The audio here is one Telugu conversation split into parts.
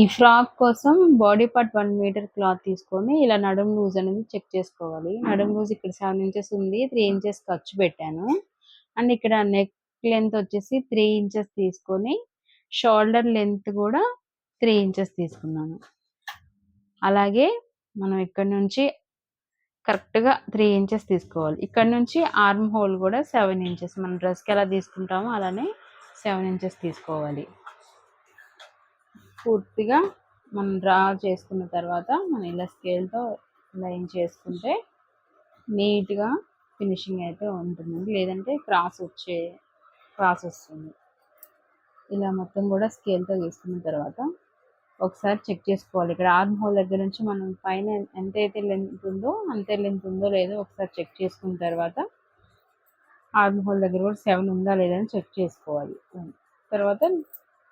ఈ ఫ్రాక్ కోసం body part one meter cloth తీసుకొని ఇలా నడుం లూజ్ అనేది చెక్ చేసుకోవాలి. నడుం లూజ్ ఇక్కడ సెవెన్ ఇంచెస్ ఉంది త్రీ ఇంచెస్ ఖర్చు పెట్టాను. అండ్ ఇక్కడ నెక్ లెంత్ వచ్చేసి త్రీ ఇంచెస్ తీసుకొని షోల్డర్ లెంత్ కూడా త్రీ ఇంచెస్ తీసుకున్నాను. అలాగే మనం ఇక్కడ నుంచి కరెక్ట్గా త్రీ ఇంచెస్ తీసుకోవాలి. ఇక్కడ నుంచి ఆర్మ్ హోల్ కూడా సెవెన్ ఇంచెస్. మనం డ్రెస్కి ఎలా తీసుకుంటామో అలానే సెవెన్ ఇంచెస్ తీసుకోవాలి. పూర్తిగా మనం డ్రా చేసుకున్న తర్వాత మనం ఇలా స్కేల్తో లైన్ చేసుకుంటే నీట్గా ఫినిషింగ్ అయితే ఉంటుంది లేదంటే క్రాస్ వచ్చే క్రాస్ వస్తుంది. ఇలా మొత్తం కూడా స్కేల్తో తీసుకున్న తర్వాత ఒకసారి చెక్ చేసుకోవాలి. ఇక్కడ ఆర్మ్ హోల్ దగ్గర నుంచి మనం పైన ఎంతైతే లెంత్ ఉందో అంతే లెంత్ ఉందో లేదో ఒకసారి చెక్ చేసుకున్న తర్వాత ఆర్మ్ హోల్ దగ్గర కూడా సెవెన్ ఉందా లేదా అని చెక్ చేసుకోవాలి. తర్వాత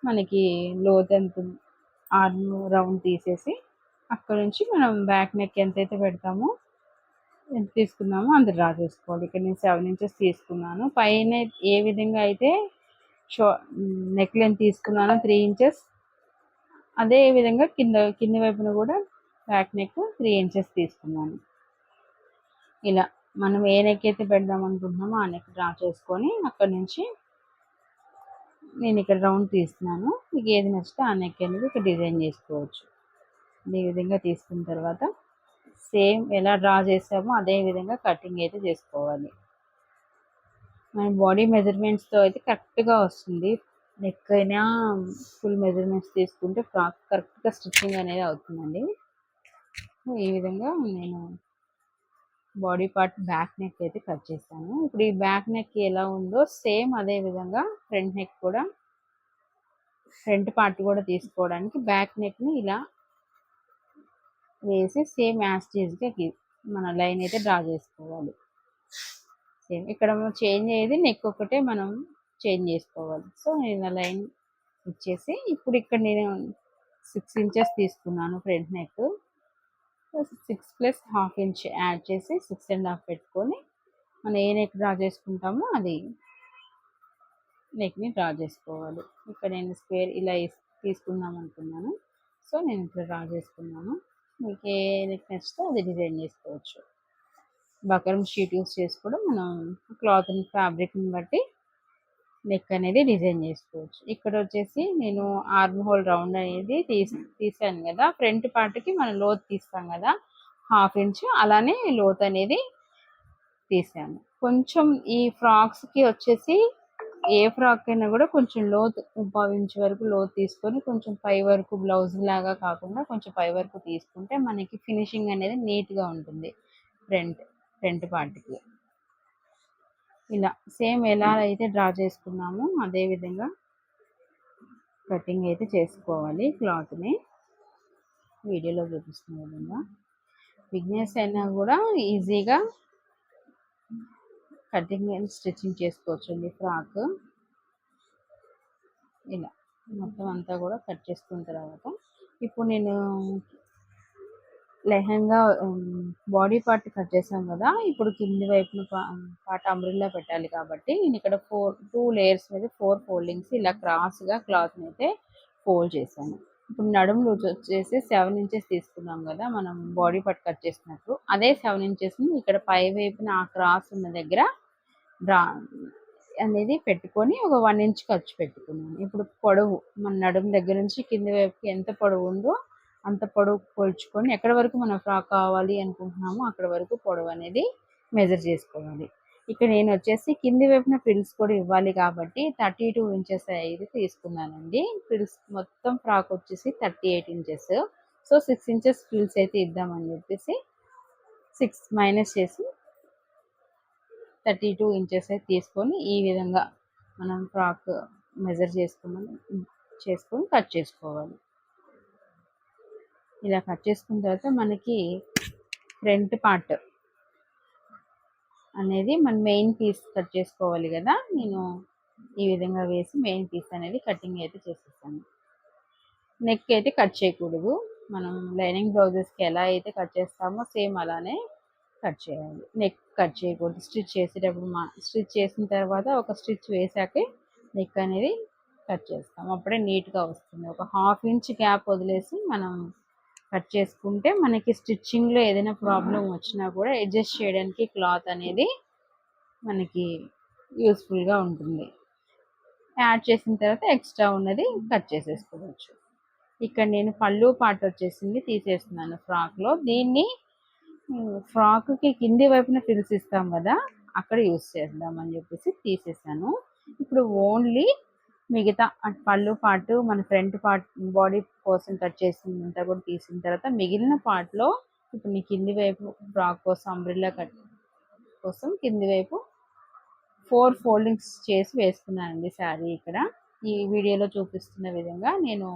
మనకి లోత్ ఎంత ఆర్మ్ రౌండ్ తీసేసి అక్కడ నుంచి మనం బ్యాక్ నెక్ ఎంతైతే పెడతామో ఎంత తీసుకున్నామో అందరు డ్రా చేసుకోవాలి. ఇక్కడ నేను సెవెన్ ఇంచెస్ తీసుకున్నాను. పైన ఏ విధంగా అయితే షో నెక్ లెంత్ తీసుకున్నానో త్రీ ఇంచెస్ అదే విధంగా కింద కింది వైపున కూడా బ్యాక్ నెక్ త్రీ ఇంచెస్ తీసుకున్నాను. ఇలా మనం ఏ నెక్ అయితే పెడదాం అనుకుంటున్నామో ఆ నెక్ డ్రా చేసుకొని అక్కడ నుంచి నేను ఇక్కడ రౌండ్ తీస్తున్నాను. మీకు ఏది నచ్చితే ఆ నెక్ అనేది ఇక్కడ డిజైన్ చేసుకోవచ్చు. ఈ విధంగా తీసుకున్న తర్వాత సేమ్ ఎలా డ్రా చేసామో అదే విధంగా కటింగ్ అయితే చేసుకోవాలి. మన బాడీ మెజర్మెంట్స్తో అయితే కరెక్ట్గా వస్తుంది. నెక్ అయినా ఫుల్ మెజర్మెంట్స్ తీసుకుంటే ఫ్రాక్ కరెక్ట్గా స్టిచ్చింగ్ అనేది అవుతుందండి. ఈ విధంగా నేను బాడీ పార్ట్ బ్యాక్ నెక్ అయితే కట్ చేశాను. ఇప్పుడు ఈ బ్యాక్ నెక్ ఎలా ఉందో సేమ్ అదే విధంగా ఫ్రంట్ నెక్ కూడా ఫ్రంట్ పార్ట్ కూడా తీసుకోవడానికి బ్యాక్ నెక్ని ఇలా వేసి సేమ్ యాస్టీజ్గా మన లైన్ అయితే డ్రా చేసుకోవాలి. సేమ్ ఇక్కడ చేంజ్ అయ్యేది నెక్ ఒకటే మనం చేంజ్ చేసుకోవాలి. సో నేను లైన్ ఇచ్చేసి ఇప్పుడు ఇక్కడ నేను సిక్స్ ఇంచెస్ తీసుకున్నాను front neck. Six plus half inch add చేసి సిక్స్ అండ్ హాఫ్ పెట్టుకొని మనం ఏ నెక్ డ్రా చేసుకుంటామో అది నెక్ని డ్రా చేసుకోవాలి. ఇక్కడ నేను స్క్వేర్ ఇలా తీసుకుందాం అనుకున్నాను. సో నేను ఇక్కడ డ్రా చేసుకున్నాను. మీకు ఏ నెక్ నచ్చితే అది డిజైన్ చేసుకోవచ్చు. బకరం షీట్ యూస్ చేసి కూడా మనం క్లాత్ని ఫ్యాబ్రిక్ని బట్టి నెక్ అనేది డిజైన్ చేసుకోవచ్చు. ఇక్కడ వచ్చేసి నేను ఆర్మ్ హోల్ రౌండ్ అనేది తీసి తీసాను కదా. ఫ్రంట్ పార్ట్కి మనం లోత్ తీస్తాం కదా. హాఫ్ ఇంచ్ అలానే లోత్ అనేది తీసాను. కొంచెం ఈ ఫ్రాక్స్కి వచ్చేసి ఏ ఫ్రాక్ అయినా కూడా కొంచెం లోత్ ఇంచ్ వరకు లోత్ తీసుకొని కొంచెం పై వరకు బ్లౌజ్ లాగా కాకుండా కొంచెం పై వరకు తీసుకుంటే మనకి ఫినిషింగ్ అనేది నీట్గా ఉంటుంది. ఫ్రంట్ ఫ్రంట్ పార్ట్కి. ఇలా సేమ్ ఎలా అయితే డ్రా చేసుకున్నామో అదే విధంగా కటింగ్ అయితే చేసుకోవాలి క్లాత్ని. వీడియోలో చూపిస్తున్న విధంగా. బిగ్నెస్ అయినా కూడా ఈజీగా కటింగ్ అండ్ స్టిచ్చింగ్ చేసుకోవచ్చండి ఫ్రాక్. ఇలా మొత్తం అంతా కూడా కట్ చేసుకున్న తర్వాత ఇప్పుడు నేను లెహంగా బాడీ పార్ట్ కట్ చేసాం కదా ఇప్పుడు కింది వైపున పార్ట్ అంబ్రిల్లా పెట్టాలి కాబట్టి నేను ఇక్కడ ఫోర్ టూ లేయర్స్ మీద ఫోర్ ఫోల్డింగ్స్ ఇలా క్రాస్గా క్లాత్ని అయితే ఫోల్డ్ చేశాను. ఇప్పుడు నడుము లూజ్ వచ్చేసి సెవెన్ ఇంచెస్ తీసుకున్నాం కదా మనం బాడీ పార్ట్ కట్ చేసినప్పుడు అదే సెవెన్ ఇంచెస్ని ఇక్కడ పై వైపున ఆ క్రాస్ ఉన్న దగ్గర డ్రా అనేది పెట్టుకొని ఒక వన్ ఇంచ్ ఖర్చు పెట్టుకున్నాను. ఇప్పుడు పొడవు మన నడుము దగ్గర నుంచి కింది వైపుకి ఎంత పొడవు ఉందో అంత పొడవు కొలుచుకొని ఎక్కడ వరకు మనం ఫ్రాక్ కావాలి అనుకుంటున్నామో అక్కడ వరకు పొడవు అనేది మెజర్ చేసుకోవాలి. ఇక్కడ నేను వచ్చేసి కింది వైపున ఫ్రిల్స్ కూడా ఇవ్వాలి కాబట్టి థర్టీ టూ ఇంచెస్ అయితే తీసుకున్నానండి. ఫ్రిల్స్ మొత్తం ఫ్రాక్ వచ్చేసి thirty eight inches so six inches frills అయితే ఇద్దామని చెప్పేసి సిక్స్ మైనస్ చేసి థర్టీ టూ ఇంచెస్ అయితే తీసుకొని ఈ విధంగా మనం ఫ్రాక్ మెజర్ చేసుకోమని చేసుకొని కట్ చేసుకోవాలి. ఇలా కట్ చేసుకున్న తర్వాత మనకి ఫ్రంట్ పార్ట్ అనేది మన మెయిన్ పీస్ కట్ చేసుకోవాలి కదా. నేను ఈ విధంగా వేసి మెయిన్ పీస్ అనేది కటింగ్ అయితే చేసేస్తాను నెక్ అయితే కట్ చేయకూడదు. మనం లైనింగ్ బ్లౌజెస్కి ఎలా అయితే కట్ చేస్తామో సేమ్ అలానే కట్ చేయాలి. నెక్ కట్ చేయకూడదు. స్టిచ్ చేసేటప్పుడు మా స్టిచ్ చేసిన తర్వాత ఒక స్టిచ్ వేసాకే నెక్ అనేది కట్ చేస్తాం. అప్పుడే నీట్గా వస్తుంది. ఒక హాఫ్ ఇంచ్ గ్యాప్ వదిలేసి మనం కట్ చేసుకుంటే మనకి స్టిచ్చింగ్లో ఏదైనా ప్రాబ్లం వచ్చినా కూడా అడ్జస్ట్ చేయడానికి క్లాత్ అనేది మనకి యూస్ఫుల్గా ఉంటుంది. యాడ్ చేసిన తర్వాత ఎక్స్ట్రా ఉన్నది కట్ చేసేసుకోవచ్చు. ఇక్కడ నేను పళ్ళు పాట వచ్చేసింది తీసేస్తున్నాను ఫ్రాక్లో. దీన్ని ఫ్రాక్కి కింది వైపున ఫిల్స్ ఇస్తాం కదా అక్కడ యూస్ చేద్దామని చెప్పేసి తీసేసాను. ఇప్పుడు ఓన్లీ మిగతా పళ్ళు పాటు మన ఫ్రంట్ పార్ట్ బాడీ కోసం కట్ చేసిందంతా కూడా తీసిన తర్వాత మిగిలిన పార్ట్లో ఇప్పుడు నీ కింది వైపు ఫ్రాక్ కోసం అంబ్రిల్లా కట్ కోసం కింది వైపు ఫోర్ ఫోల్డింగ్స్ చేసి వేసుకున్నానండి శారీ ఇక్కడ. ఈ వీడియోలో చూపిస్తున్న విధంగా నేను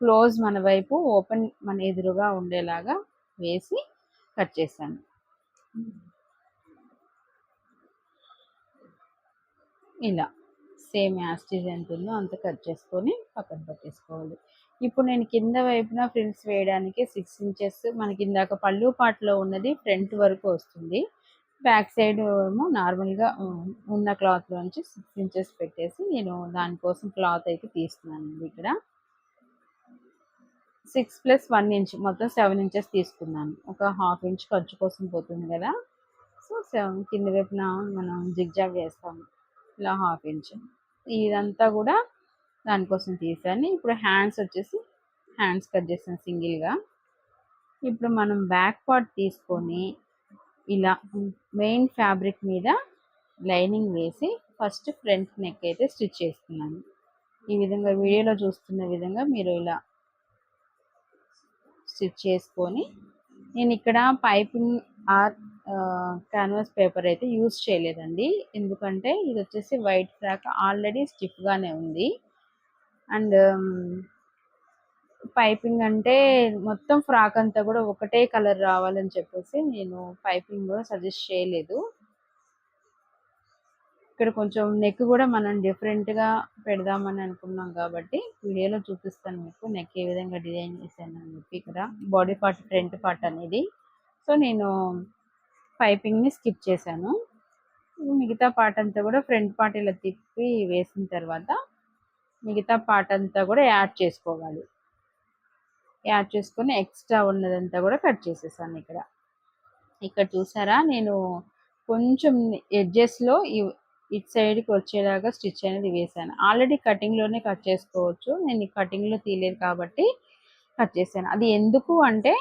క్లోజ్ మన వైపు ఓపెన్ మన ఎదురుగా ఉండేలాగా వేసి కట్ చేశాను. ఇలా. సేమ్ యాస్టీజ్ ఎంత ఉందో అంత కట్ చేసుకొని పక్కన పెట్టేసుకోవాలి. ఇప్పుడు నేను కింద వైపున ఫ్రిల్స్ వేయడానికి సిక్స్ ఇంచెస్ మనకి ఇందాక పళ్ళు పాటలో ఉన్నది ఫ్రంట్ వరకు వస్తుంది. బ్యాక్ సైడ్ ఏమో నార్మల్గా ఉన్న క్లాత్లోంచి సిక్స్ ఇంచెస్ పెట్టేసి నేను దానికోసం క్లాత్ అయితే తీస్తున్నానండి ఇక్కడ. సిక్స్ ప్లస్ వన్ ఇంచ్ మొత్తం సెవెన్ ఇంచెస్ తీసుకున్నాను. ఒక హాఫ్ ఇంచ్ ఖర్చు కోసం పోతుంది కదా. సో సెవెన్ కింద వైపున మనం జిగ్జాగ్ వేస్తాము. ఇలా హాఫ్ ఇంచ్. ఇదంతా కూడా దానికోసం తీసాను ఇప్పుడు హ్యాండ్స్ వచ్చేసి హ్యాండ్స్ కట్ చేసాను సింగిల్గా ఇప్పుడు మనం బ్యాక్ పార్ట్ తీసుకొని ఇలా మెయిన్ ఫ్యాబ్రిక్ మీద లైనింగ్ వేసి ఫస్ట్ ఫ్రంట్ నెక్ అయితే స్టిచ్ చేస్తున్నాను. ఈ విధంగా వీడియోలో చూస్తున్న విధంగా మీరు ఇలా స్టిచ్ చేసుకొని నేను ఇక్కడ పైపింగ్ ఆర్ క్యాన్వాస్ పేపర్ అయితే యూస్ చేయలేదండి. ఎందుకంటే ఇది వచ్చేసి వైట్ ఫ్రాక్ ఆల్రెడీ స్టిఫ్గానే ఉంది. అండ్ పైపింగ్ um, అంటే మొత్తం ఫ్రాక్ అంతా కూడా ఒకటే కలర్ రావాలని చెప్పేసి నేను పైపింగ్ కూడా సజెస్ట్ చేయలేదు. ఇక్కడ కొంచెం నెక్ కూడా మనం డిఫరెంట్గా పెడదామని అనుకున్నాం కాబట్టి వీడియోలో చూపిస్తాను మీకు నెక్ ఏ విధంగా డిజైన్ చేశాను అని చెప్పి ఇక్కడ బాడీ పార్ట్ ఫ్రంట్ పార్ట్ అనేది. సో నేను పైపింగ్ని స్కిప్ చేశాను. మిగతా పార్ట్ అంతా కూడా ఫ్రంట్ పార్ట్ ఇలా తిప్పి వేసిన తర్వాత మిగతా పార్ట్ అంతా కూడా యాడ్ చేసుకోవాలి. యాడ్ చేసుకొని ఎక్స్ట్రా ఉన్నదంతా కూడా కట్ చేసేసాను ఇక్కడ. ఇక్కడ చూసారా? నేను కొంచెం ఎడ్జెస్లో ఇట్ సైడ్కి వచ్చేలాగా స్టిచ్ అనేది వేసాను ఆల్రెడీ కటింగ్లోనే కట్ చేసుకోవచ్చు. నేను ఈ కటింగ్లో తీయలేదు కాబట్టి కట్ చేశాను. అది ఎందుకు అంటే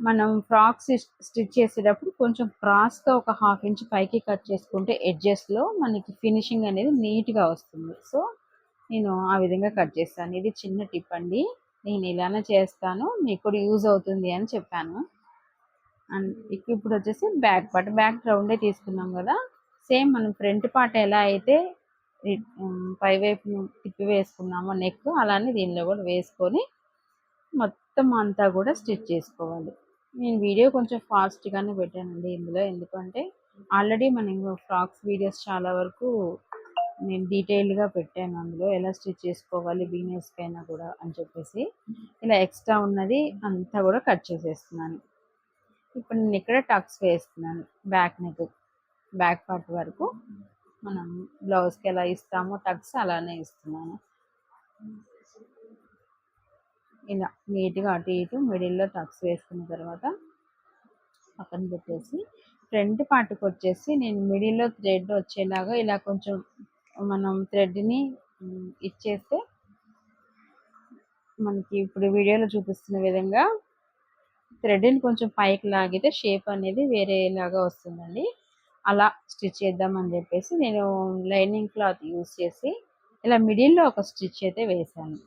మనం ఫ్రాక్స్ స్టిచ్ చేసేటప్పుడు కొంచెం క్రాస్గా ఒక హాఫ్ ఇంచ్ పైకి కట్ చేసుకుంటే ఎడ్జెస్లో మనకి ఫినిషింగ్ అనేది నీట్గా వస్తుంది. సో నేను ఆ విధంగా కట్ చేస్తాను. ఇది చిన్న టిప్ అండి. నేను ఇలానే చేస్తాను. మీకు కూడా యూజ్ అవుతుంది అని చెప్పాను. అండ్ ఇప్పుడు వచ్చేసి బ్యాక్ పార్ట్ బ్యాక్ రౌండే తీసుకున్నాం కదా. సేమ్ మనం ఫ్రంట్ పార్ట్ ఎలా అయితే పై వైపు తిప్పి వేసుకున్నామో నెక్ అలానే దీనిలో కూడా వేసుకొని మొత్తం అంతా కూడా స్టిచ్ చేసుకోవాలి. నేను వీడియో కొంచెం ఫాస్ట్గానే పెట్టానండి ఇందులో. ఎందుకంటే ఆల్రెడీ మనం ఫ్రాక్స్ వీడియోస్ చాలా వరకు నేను డీటెయిల్డ్గా పెట్టాను అందులో. ఎలా స్టిచ్ చేసుకోవాలి అయినా కూడా అని చెప్పేసి. ఇలా ఎక్స్ట్రా ఉన్నది అంతా కూడా కట్ చేసేస్తున్నాను. ఇప్పుడు నేను ఇక్కడ టక్స్ వేస్తున్నాను బ్యాక్ నెక్ బ్యాక్ పార్ట్ వరకు. మనం బ్లౌజ్కి ఎలా ఇస్తామో టక్స్ అలానే ఇస్తున్నాను. ఇలా నీట్గా అటు ఇటు మిడిల్లో టక్స్ వేసుకున్న తర్వాత పక్కన పెట్టేసి ఫ్రంట్ పార్ట్కి వచ్చేసి నేను మిడిల్లో థ్రెడ్ వచ్చేలాగా ఇలా కొంచెం మనం థ్రెడ్ని ఇచ్చేస్తే మనకి ఇప్పుడు వీడియోలో చూపిస్తున్న విధంగా థ్రెడ్ని కొంచెం పైకి లాగితే షేప్ అనేది వేరేలాగా వస్తుందండి. అలా స్టిచ్ చేద్దామని చెప్పేసి నేను లైనింగ్ క్లాత్ యూస్ చేసి ఇలా మిడిల్లో ఒక స్టిచ్ అయితే వేసాను.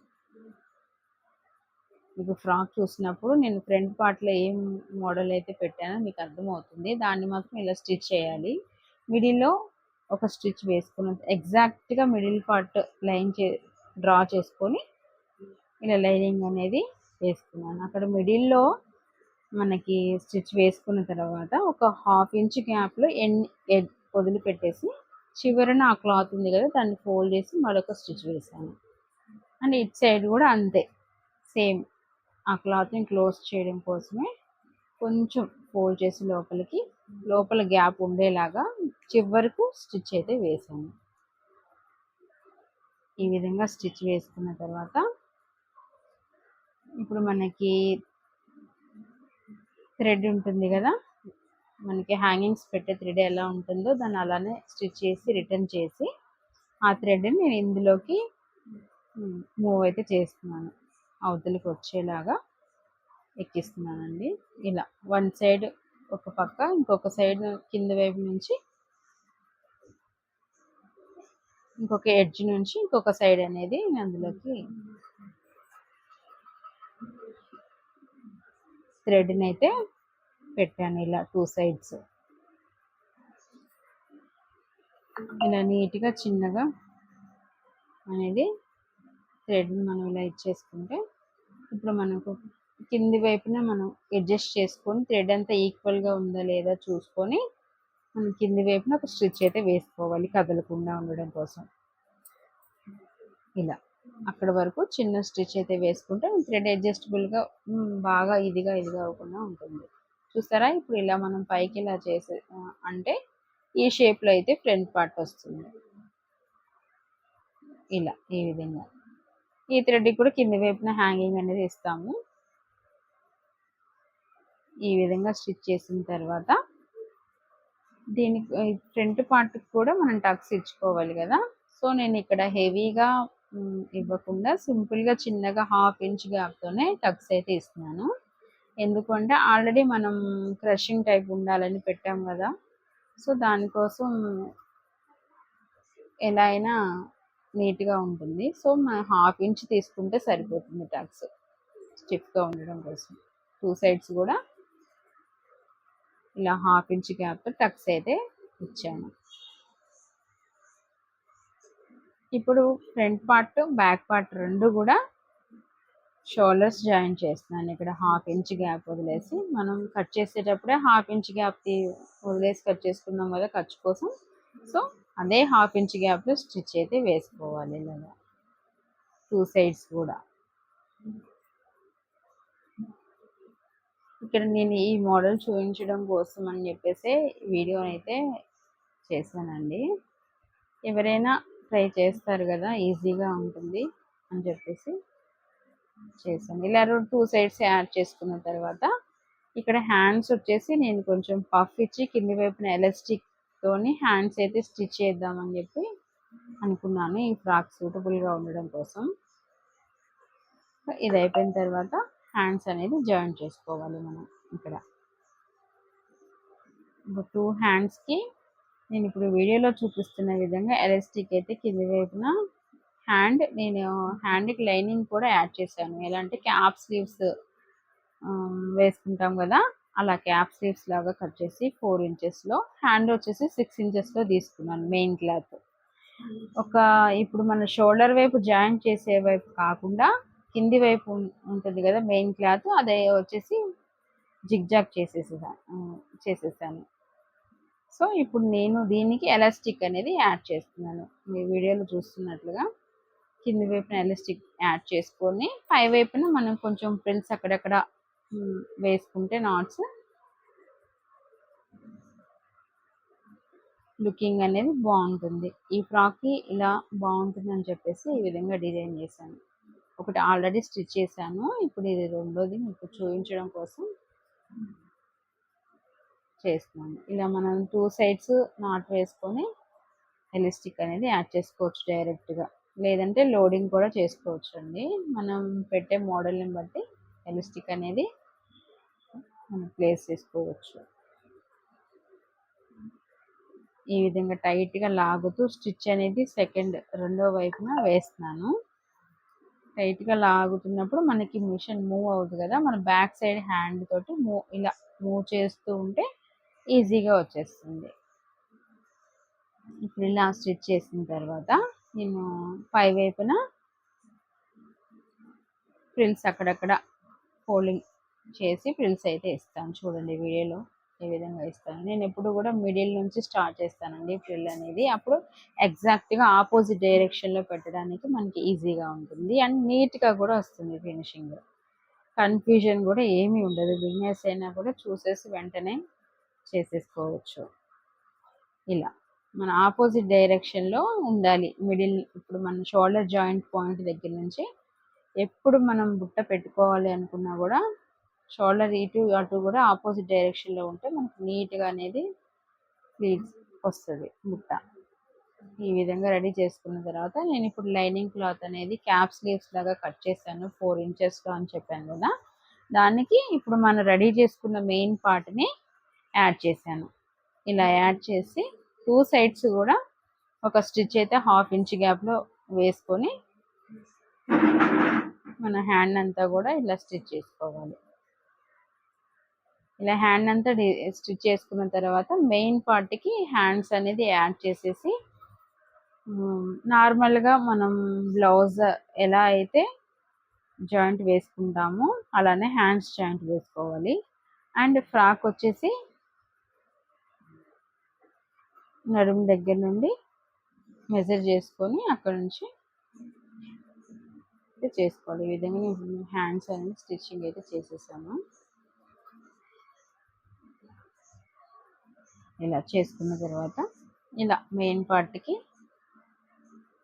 మీకు ఫ్రాక్ చూసినప్పుడు నేను ఫ్రంట్ పార్ట్లో ఏం మోడల్ అయితే పెట్టానో మీకు అర్థమవుతుంది. దాన్ని మాత్రం ఇలా స్టిచ్ చేయాలి. మిడిల్లో ఒక స్టిచ్ వేసుకున్న ఎగ్జాక్ట్గా మిడిల్ పార్ట్ లైన్ చే డ్రా చేసుకొని ఇలా లైనింగ్ అనేది వేసుకున్నాను. అక్కడ మిడిల్లో మనకి స్టిచ్ వేసుకున్న తర్వాత ఒక హాఫ్ ఇంచ్ గ్యాప్లో ఎన్ వదిలిపెట్టేసి చివరన ఆ క్లాత్ ఉంది కదా దాన్ని ఫోల్డ్ చేసి మరొక స్టిచ్ వేసాను అండ్ ఇట్ సైడ్ కూడా అంతే. సేమ్. ఆ క్లాత్ని క్లోజ్ చేయడం కోసమే కొంచెం ఫోల్డ్ చేసి లోపలికి లోపల గ్యాప్ ఉండేలాగా చివరకు స్టిచ్ అయితే వేసాను. ఈ విధంగా స్టిచ్ వేసుకున్న తర్వాత ఇప్పుడు మనకి థ్రెడ్ ఉంటుంది కదా మనకి హ్యాంగింగ్స్ పెట్టే థ్రెడ్ ఎలా ఉంటుందో దాన్ని అలానే స్టిచ్ చేసి రిటర్న్ చేసి ఆ థ్రెడ్ని నేను ఇందులోకి మూవ్ అయితే చేస్తున్నాను. అవతలికి వచ్చేలాగా ఎక్కిస్తున్నానండి. ఇలా వన్ సైడ్ ఒక పక్క ఇంకొక సైడ్ కింద వైపు నుంచి ఇంకొక ఎడ్జ్ నుంచి ఇంకొక సైడ్ అనేది అందులోకి థ్రెడ్ని అయితే పెట్టాను ఇలా టూ సైడ్స్. ఇలా నీట్గా చిన్నగా అనేది థ్రెడ్ని మనం ఇలా ఇచ్చేసుకుంటే ఇప్పుడు మనకు కింది వైపున మనం అడ్జస్ట్ చేసుకొని థ్రెడ్ అంతా ఈక్వల్గా ఉందా లేదా చూసుకొని మనం కింది వైపున ఒక స్టిచ్ అయితే వేసుకోవాలి కదలకుండా ఉండడం కోసం. ఇలా. అక్కడ వరకు చిన్న స్టిచ్ అయితే వేసుకుంటే థ్రెడ్ అడ్జస్టబుల్గా బాగా ఇదిగా ఇదిగా అవ్వకుండా ఉంటుంది. చూసారా? ఇప్పుడు ఇలా మనం పైకి ఇలా చేసే అంటే ఈ షేప్లో అయితే ఫ్రంట్ పార్ట్ వస్తుంది. ఇలా ఈ విధంగా. ఈ థ్రెడ్ కూడా కింది వైపున హ్యాంగింగ్ అనేది ఇస్తాము ఈ విధంగా స్టిచ్ చేసిన తర్వాత దీనికి ఫ్రంట్ పార్ట్కి కూడా మనం టక్స్ ఇచ్చుకోవాలి కదా. సో నేను ఇక్కడ హెవీగా ఇవ్వకుండా సింపుల్గా చిన్నగా హాఫ్ ఇంచ్ గ్యాప్తోనే టక్స్ అయితే ఇస్తున్నాను. ఎందుకంటే ఆల్రెడీ మనం క్రషింగ్ టైప్ ఉండాలని పెట్టాం కదా. సో దానికోసం ఎలా అయినా నీట్గా ఉంటుంది. సో మనం హాఫ్ ఇంచ్ తీసుకుంటే సరిపోతుంది టక్స్. స్టిఫ్గా ఉండడం కోసం. టూ సైడ్స్ కూడా ఇలా హాఫ్ ఇంచ్ గ్యాప్ టక్స్ అయితే ఇచ్చాను. ఇప్పుడు ఫ్రంట్ పార్ట్ బ్యాక్ పార్ట్ రెండు కూడా షోల్డర్స్ జాయిన్ చేస్తున్నాను. ఇక్కడ హాఫ్ ఇంచ్ గ్యాప్ వదిలేసి మనం కట్ చేసేటప్పుడే హాఫ్ ఇంచ్ గ్యాప్ వదిలేసి కట్ చేసుకున్నాం కదా ఖర్చు కోసం. సో అదే హాఫ్ ఇంచ్ గ్యాప్లో స్టిచ్ అయితే వేసుకోవాలి ఇలాగా టూ సైడ్స్ కూడా. ఇక్కడ నేను ఈ మోడల్ చూపించడం కోసం అని చెప్పేసి వీడియో అయితే చేశానండి. ఎవరైనా ట్రై చేస్తారు కదా ఈజీగా ఉంటుంది అని చెప్పేసి చేశాను. ఇలా టూ సైడ్స్ యాడ్ చేసుకున్న తర్వాత ఇక్కడ హ్యాండ్స్ వచ్చేసి నేను కొంచెం పఫ్ ఇచ్చి కింది వైపున ఎలాస్టిక్ తోని హ్యాండ్స్ అయితే స్టిచ్ చేద్దామని చెప్పి అనుకున్నాను. ఈ ఫ్రాక్ సూటబుల్గా ఉండడం కోసం. ఇది అయిపోయిన తర్వాత హ్యాండ్స్ అనేది జాయిన్ చేసుకోవాలి మనం ఇక్కడ. టూ హ్యాండ్స్కి నేను ఇప్పుడు వీడియోలో చూపిస్తున్న విధంగా ఎలాస్టిక్ అయితే కింది వైపున హ్యాండ్ నేను హ్యాండ్కి లైనింగ్ కూడా యాడ్ చేశాను. ఎలా అంటే క్యాప్ స్లీవ్స్ వేసుకుంటాం కదా అలా క్యాప్ స్లీవ్స్ లాగా కట్ చేసి ఫోర్ ఇంచెస్లో హ్యాండ్ వచ్చేసి సిక్స్ ఇంచెస్లో తీసుకున్నాను మెయిన్ క్లాత్ ఒక ఇప్పుడు మన షోల్డర్ వైపు జాయింట్ చేసే వైపు కాకుండా కింది వైపు ఉంటుంది కదా మెయిన్ క్లాత్ అదే వచ్చేసి జిగ్జాగ్ చేసేసేదా చేసేసాను. సో ఇప్పుడు నేను దీనికి ఎలాస్టిక్ అనేది యాడ్ చేస్తున్నాను. మీ వీడియోలో చూస్తున్నట్లుగా కింది వైపున ఎలాస్టిక్ యాడ్ చేసుకొని పై వైపున మనం కొంచెం ప్రిల్స్ అక్కడక్కడ వేసుకుంటే నాట్స్ లుకింగ్ అనేది బాగుంటుంది. ఈ ఫ్రాక్కి ఇలా బాగుంటుంది అని చెప్పేసి ఈ విధంగా డిజైన్ చేశాను. ఒకటి ఆల్రెడీ స్టిచ్ చేశాను. ఇప్పుడు ఇది రెండోది మీకు చూపించడం కోసం చేస్తున్నాను. ఇలా మనం టూ సైడ్స్ నాట్ వేసుకొని ఎలిస్టిక్ అనేది యాడ్ చేసుకోవచ్చు డైరెక్ట్గా లేదంటే లోడింగ్ కూడా చేసుకోవచ్చు అండి మనం పెట్టే మోడల్ని బట్టి ఎలిస్టిక్ అనేది మనం ప్లేస్ చేసుకోవచ్చు. ఈ విధంగా టైట్గా లాగుతూ స్టిచ్ అనేది సెకండ్ రెండో వైపున వేస్తున్నాను. టైట్గా లాగుతున్నప్పుడు మనకి మిషన్ మూవ్ అవుతుంది కదా మన బ్యాక్ సైడ్ హ్యాండ్ తోటి మూవ్ ఇలా మూవ్ చేస్తూ ఉంటే ఈజీగా వచ్చేస్తుంది. ఇప్పుడు ఇలా స్టిచ్ చేసిన తర్వాత నేను పై వైపున ఫ్రిల్స్ అక్కడక్కడ ఫోల్డింగ్ చేసి ప్రిల్స్ అయితే ఇస్తాను. చూడండి వీడియోలో ఏ విధంగా ఇస్తాను. నేను ఎప్పుడు కూడా మిడిల్ నుంచి స్టార్ట్ చేస్తానండి ఫ్రిల్ అనేది. అప్పుడు ఎగ్జాక్ట్గా ఆపోజిట్ డైరెక్షన్లో పెట్టడానికి మనకి ఈజీగా ఉంటుంది. అండ్ నీట్గా కూడా వస్తుంది ఫినిషింగ్. కన్ఫ్యూజన్ కూడా ఏమీ ఉండదు. బిజినెస్ అయినా కూడా చూసేసి వెంటనే చేసేసుకోవచ్చు. ఇలా మన ఆపోజిట్ డైరెక్షన్లో ఉండాలి. మిడిల్ ఇప్పుడు మన షోల్డర్ జాయింట్ పాయింట్ దగ్గర నుంచి ఎప్పుడు మనం బుట్ట పెట్టుకోవాలి అనుకున్నా కూడా షోల్డర్ ఇటు అటు కూడా ఆపోజిట్ డైరెక్షన్లో ఉంటే మనకు నీట్గా అనేది స్లీవ్స్ వస్తుంది బుట్ట. ఈ విధంగా రెడీ చేసుకున్న తర్వాత నేను ఇప్పుడు లైనింగ్ క్లాత్ అనేది క్యాప్ స్లీవ్స్ లాగా కట్ చేశాను ఫోర్ ఇంచెస్లో అని చెప్పాను కదా. దానికి ఇప్పుడు మనం రెడీ చేసుకున్న మెయిన్ పార్ట్ని యాడ్ చేశాను. ఇలా యాడ్ చేసి టూ సైడ్స్ కూడా ఒక స్టిచ్ అయితే హాఫ్ ఇంచ్ గ్యాప్లో వేసుకొని మన హ్యాండ్ అంతా కూడా ఇలా స్టిచ్ చేసుకోవాలి. ఇలా హ్యాండ్ అంతా స్టిచ్ చేసుకున్న తర్వాత మెయిన్ పార్ట్కి హ్యాండ్స్ అనేది యాడ్ చేసేసి నార్మల్గా మనం బ్లౌజ్ ఎలా అయితే జాయింట్ వేసుకుంటామో అలానే హ్యాండ్స్ జాయింట్ వేసుకోవాలి. అండ్ ఫ్రాక్ వచ్చేసి నడుము దగ్గర నుండి మెజర్ చేసుకొని అక్కడ నుంచి చేసుకోవాలి. ఈ విధంగా హ్యాండ్స్ అనేది స్టిచ్చింగ్ అయితే చేసేసాము ఇలా చేసుకున్న తర్వాత ఇలా మెయిన్ పార్ట్కి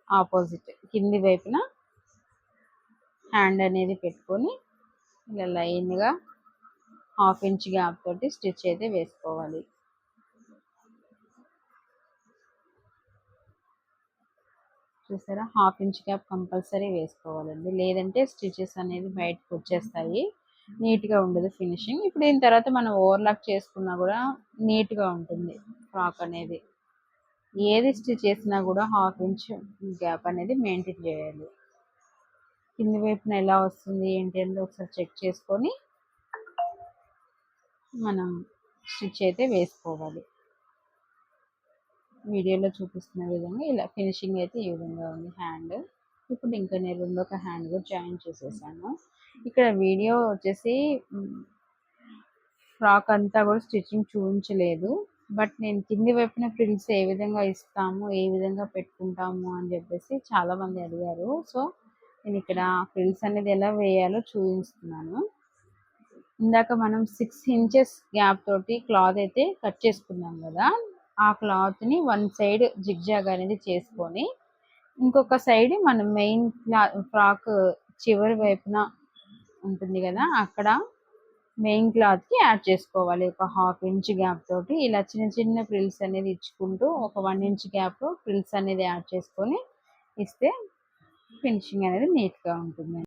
ఆపోజిట్ కింది వైపున హ్యాండ్ అనేది పెట్టుకొని ఇలా లైన్గా హాఫ్ ఇంచ్ గ్యాప్ తోటి స్టిచ్ అయితే వేసుకోవాలి. చూసారా? హాఫ్ ఇంచ్ గ్యాప్ కంపల్సరీ వేసుకోవాలండి. లేదంటే స్టిచెస్ అనేది బయటకు వచ్చేస్తాయి. నీట్గా ఉండదు ఫినిషింగ్. ఇప్పుడు దీని తర్వాత మనం ఓవర్లాక్ చేసుకున్నా కూడా నీట్గా ఉంటుంది ఫ్రాక్ అనేది. ఏది స్టిచ్ చేసినా కూడా హాఫ్ ఇంచ్ గ్యాప్ అనేది మెయింటైన్ చేయాలి. కింది వైపున ఎలా వస్తుంది ఏంటి అనేది ఒకసారి చెక్ చేసుకొని మనం స్టిచ్ అయితే వేసుకోవాలి. వీడియోలో చూపిస్తున్న విధంగా ఇలా ఫినిషింగ్ అయితే ఈ విధంగా ఉంది హ్యాండ్. ఇప్పుడు ఇంకా నేను రెండొక హ్యాండ్ కూడా జాయిన్ చేసేసాను. ఇక్కడ వీడియో వచ్చేసి ఫ్రాక్ అంతా కూడా స్టిచ్చింగ్ చూపించలేదు. బట్ నేను కింది వైపున ఫ్రిల్స్ ఏ విధంగా ఇస్తాము ఏ విధంగా పెట్టుకుంటాము అని చెప్పేసి చాలామంది అడిగారు. సో నేను ఇక్కడ ఫ్రిల్స్ అనేది ఎలా వేయాలో చూపిస్తున్నాను. ఇందాక మనం సిక్స్ ఇంచెస్ గ్యాప్ తోటి క్లాత్ అయితే కట్ చేసుకున్నాం కదా ఆ క్లాత్ని వన్ సైడ్ జిగ్జాగ్ అనేది చేసుకొని ఇంకొక సైడ్ మనం మెయిన్ ఫ్రాక్ చివరి వైపున ఉంటుంది కదా అక్కడ మెయిన్ క్లాత్కి యాడ్ చేసుకోవాలి. ఒక హాఫ్ ఇంచ్ గ్యాప్ తోటి ఇలా చిన్న చిన్న ఫ్రిల్స్ అనేది ఇచ్చుకుంటూ ఒక వన్ ఇంచ్ గ్యాప్ ఫ్రిల్స్ అనేది యాడ్ చేసుకొని ఇస్తే ఫినిషింగ్ అనేది నీట్గా ఉంటుంది.